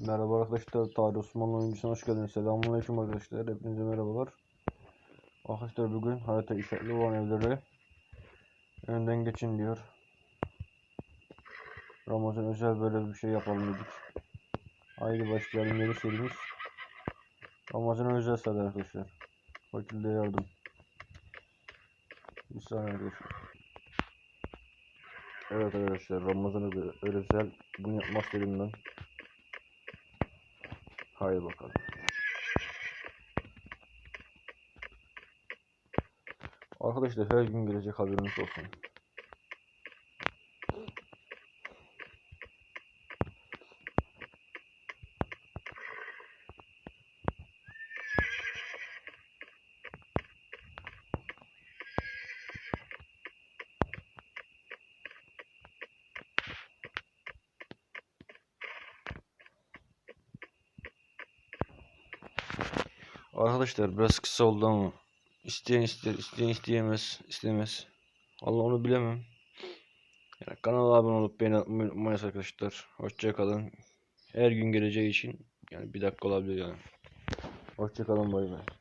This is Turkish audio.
Merhaba arkadaşlar, Tarih Osmanlı oyuncusuna hoş geldiniz. Selamünaleyküm arkadaşlar, hepinize merhabalar. Arkadaşlar bugün harita işaretli olan evlere önden geçin diyor. Ramazan özel böyle bir şey yapalım dedik. Haydi başlayalım yeni serimiz. Ramazan özel sadece arkadaşlar. Fakirliğe yardım. Bir saniye arkadaşlar. Evet arkadaşlar Ramazan özel bunu yapmak istedim ben. Haydi bakalım. Arkadaşlar her gün gelecek haberiniz olsun. Arkadaşlar biraz kısa oldu ama isteyen ister, isteyen isteyemez, istemez. Allah onu bilemem. Yani kanala abone olup beğeni atmayı unutmayın arkadaşlar. Hoşça kalın. Her gün geleceği için yani bir dakika olabilir yani. Hoşça kalın bay bay.